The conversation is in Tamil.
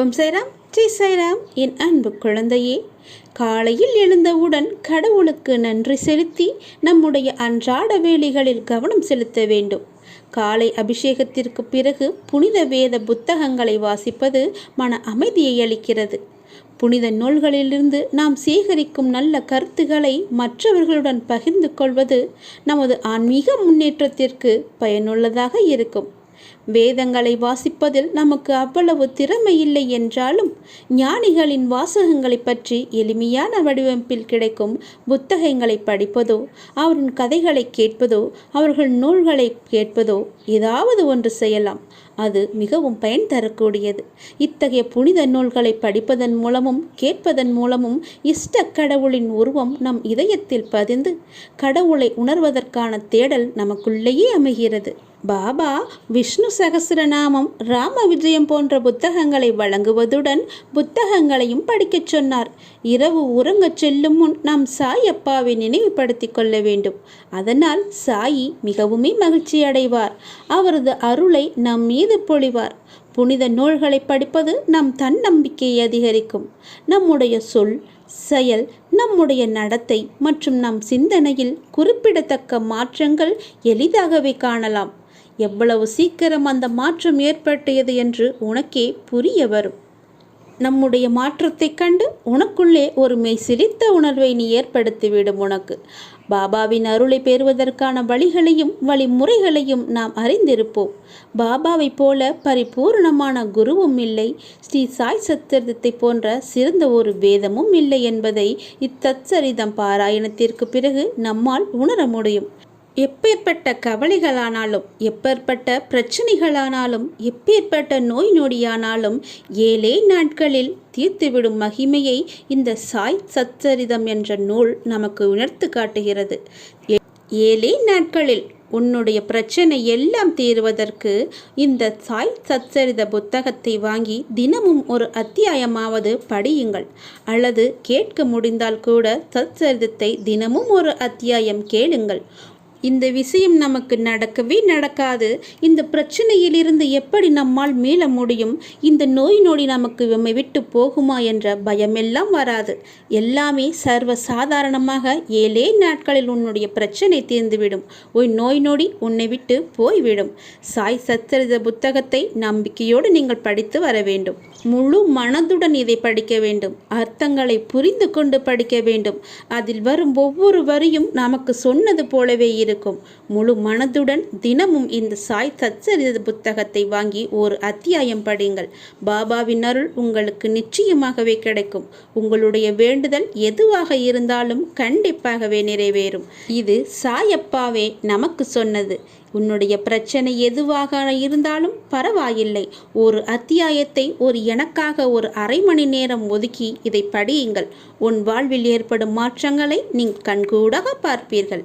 ஓம் சைராம் ஜெய் சைராம் என் அன்பு குழந்தையே காலையில் எழுந்தவுடன் கடவுளுக்கு நன்றி செலுத்தி நம்முடைய அன்றாட வேலைகளில் கவனம் செலுத்த வேண்டும். காலை அபிஷேகத்திற்கு பிறகு புனித வேத புத்தகங்களை வாசிப்பது மன அமைதியை அளிக்கிறது. புனித நூல்களிலிருந்து நாம் சேகரிக்கும் நல்ல கருத்துக்களை மற்றவர்களுடன் பகிர்ந்து கொள்வது நமது ஆன்மீக முன்னேற்றத்திற்கு பயனுள்ளதாக இருக்கும். வேதங்களை வாசிப்பதில் நமக்கு அவ்வளவு திறமை இல்லை என்றாலும் ஞானிகளின் வாசகங்களை பற்றி எளிமையான வடிவமைப்பில் கிடைக்கும் புத்தகங்களை படிப்பதோ அவரின் கதைகளை கேட்பதோ அவர்கள் நூல்களை கேட்பதோ ஏதாவது ஒன்று செய்யலாம். அது மிகவும் பயன் தரக்கூடியது. இத்தகைய புனித நூல்களை படிப்பதன் மூலமும் கேட்பதன் மூலமும் இஷ்ட கடவுளின் உருவம் நம் இதயத்தில் பதிந்து கடவுளை உணர்வதற்கான தேடல் நமக்குள்ளேயே அமைகிறது. பாபா விஷ்ணு சகசிரநாமம் ராம விஜயம் போன்ற புத்தகங்களை வழங்குவதுடன் புத்தகங்களையும் படிக்கச் சொன்னார். இரவு உறங்கச் செல்லும் முன் நாம் சாய் அப்பாவை நினைவுபடுத்திக் கொள்ள வேண்டும். அதனால் சாயி மிகவுமே மகிழ்ச்சி அடைவார். அவரது அருளை நம் மீது பொழிவார். புனித நூல்களை படிப்பது நம் தன்னம்பிக்கையை அதிகரிக்கும். நம்முடைய சொல் செயல் நம்முடைய நடத்தை மற்றும் நம் சிந்தனையில் குறிப்பிடத்தக்க மாற்றங்கள் எளிதாகவே காணலாம். எவ்வளவு சீக்கிரம் அந்த மாற்றம் ஏற்பட்டது என்று உனக்கே புரிய வரும். நம்முடைய மாற்றத்தைக் கண்டு உனக்குள்ளே ஒரு மெய் சிரித்த உணர்வை நீ ஏற்படுத்திவிடும் உனக்கு. பாபாவின் அருளை பெறுவதற்கான வழிகளையும் வழிமுறைகளையும் நாம் அறிந்திருப்போம். பாபாவைப் போல பரிபூர்ணமான குருவும் இல்லை. ஸ்ரீ சாய் சத்திரத்தை போன்ற சிறந்த ஒரு வேதமும் இல்லை என்பதை இத்தச்சரிதம் பாராயணத்திற்கு பிறகு நம்மால் உணர முடியும். எப்பேற்பட்ட கவலைகளானாலும் எப்பேற்பட்ட பிரச்சனைகளானாலும் எப்பேற்பட்ட நோய் நொடியானாலும் ஏழே நாட்களில் தீர்த்துவிடும் மகிமையை இந்த சாய் சச்சரிதம் என்ற நூல் நமக்கு உணர்த்து காட்டுகிறது. ஏழே நாட்களில் உன்னுடைய பிரச்சனை எல்லாம் தீர்வதற்கு இந்த சாய் சச்சரித புத்தகத்தை வாங்கி தினமும் ஒரு அத்தியாயமாவது படியுங்கள். அல்லது கேட்க முடிந்தால் கூட சச்சரிதத்தை தினமும் ஒரு அத்தியாயம் கேளுங்கள். இந்த விஷயம் நமக்கு நடக்கவே நடக்காது. இந்த பிரச்சனையிலிருந்து எப்படி நம்மால் மீள முடியும்? இந்த நோய் நொடி நமக்கு நம்மை விட்டு போகுமா என்ற பயமெல்லாம் வராது. எல்லாமே சர்வ சாதாரணமாக ஏழே நாட்களில் உன்னுடைய பிரச்சனை தீர்ந்துவிடும். உன் நோய் நொடி உன்னை விட்டு போய்விடும். சாய் சச்சரித புத்தகத்தை நம்பிக்கையோடு நீங்கள் படித்து வர வேண்டும். முழு மனதுடன் இதை படிக்க வேண்டும். அர்த்தங்களை புரிந்து கொண்டு படிக்க வேண்டும். அதில் வரும் ஒவ்வொரு வரியும் நமக்கு சொன்னது போலவே இருக்கும் முழு மனதுடன் தினமும் இந்த சாய் சச்சரித புத்தகத்தை வாங்கி ஒரு அத்தியாயம் படியுங்கள். பாபாவின் அருள் உங்களுக்கு நிச்சயமாகவே கிடைக்கும். உங்களுடைய வேண்டுதல் எதுவாக இருந்தாலும் கண்டிப்பாகவே நிறைவேறும். இது சாயப்பாவே நமக்கு சொன்னது. உன்னுடைய பிரச்சனை எதுவாக இருந்தாலும் பரவாயில்லை. ஒரு அத்தியாயத்தை ஒரு எனக்காக ஒரு அரை மணி நேரம் ஒதுக்கி இதை படியுங்கள். உன் வாழ்வில் ஏற்படும் மாற்றங்களை நீ கண்கூடாக பார்ப்பீர்கள்.